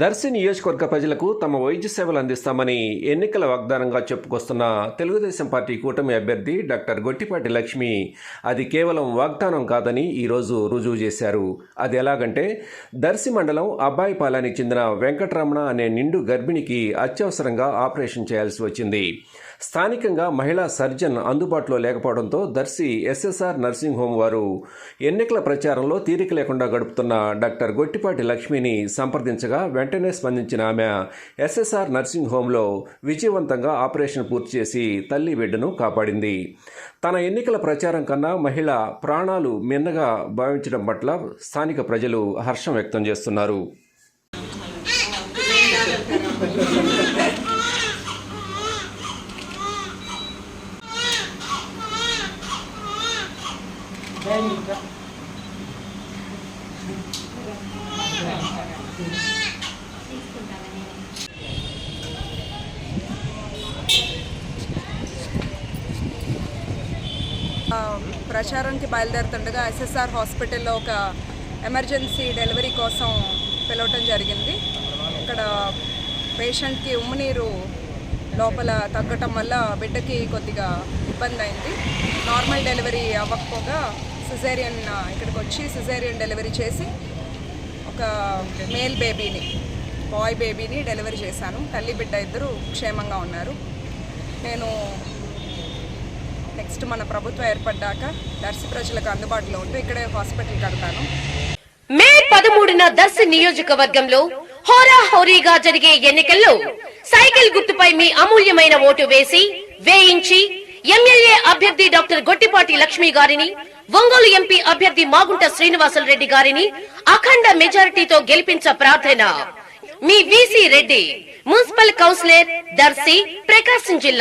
దర్శి నియోజకవర్గ ప్రజలకు తమ వైద్య సేవలు అందిస్తామని ఎన్నికల వాగ్దానంగా చెప్పుకొస్తున్న తెలుగుదేశం పార్టీ కూటమి అభ్యర్థి డాక్టర్ గొట్టిపాటి లక్ష్మి. అది కేవలం వాగ్దానం కాదని ఈరోజు రుజువు చేశారు. అది ఎలాగంటే దర్శి మండలం అబ్బాయిపాలానికి చెందిన వెంకటరమణ అనే నిండు గర్భిణికి అత్యవసరంగా ఆపరేషన్ చేయాల్సి వచ్చింది. స్థానికంగా మహిళా సర్జన్ అందుబాటులో లేకపోవడంతో దర్శి ఎస్ఎస్ఆర్ నర్సింగ్ హోం వారు ఎన్నికల ప్రచారంలో తీరిక లేకుండా గడుపుతున్న డాక్టర్ గొట్టిపాటి లక్ష్మిని సంప్రదించగా వెంటనే స్పందించిన ఆమె ఎస్ఎస్ఆర్ నర్సింగ్ హోంలో విజయవంతంగా ఆపరేషన్ పూర్తి చేసి తల్లి బిడ్డను కాపాడింది. తన ఎన్నికల ప్రచారం కన్నా మహిళ ప్రాణాలు మిన్నగా భావించడం పట్ల స్థానిక ప్రజలు హర్షం వ్యక్తం చేస్తున్నారు. ప్రచారానికి బయలుదేరుతుండగా ఎస్ఎస్ఆర్ హాస్పిటల్లో ఒక ఎమర్జెన్సీ డెలివరీ కోసం పిలవటం జరిగింది. ఇక్కడ పేషెంట్కి ఉమ్మనీరు లోపల తగ్గటం వల్ల బిడ్డకి కొద్దిగా ఇబ్బంది అయింది. నార్మల్ డెలివరీ అవ్వకపోగా సిజేరియన్ ఇక్కడికి వచ్చి సిజేరియన్ డెలివరీ చేసి ఒక మేల్ బేబీని బాయ్ బేబీని డెలివరీ చేశాను. తల్లి బిడ్డ ఇద్దరు క్షేమంగా ఉన్నారు. నేను నెక్స్ట్ మన ప్రభుత్వం ఏర్పడ్డాక దర్శి ప్రజలకు అందుబాటులో ఉంటూ ఇక్కడే హాస్పిటల్ కడతాను మే పదమూడున దర్శి నియోజకవర్గంలో హోరా హోరీగా జరిగే ఎన్నికల్లో సైకిల్ గుర్తుపై మీ అమూల్యమైన ఓటు వేసి వేయించి ఎమ్మెల్యే అభ్యర్థి డాక్టర్ గొట్టిపాటి లక్ష్మి గారిని ఒంగోలు ఎంపీ అభ్యర్థి మాగుంట శ్రీనివాసులు రెడ్డి గారిని అఖండ మెజారిటీతో గెలిపించ ప్రార్థన. మీ VC Reddy municipal councillor Darsi Prakasam జిల్లా.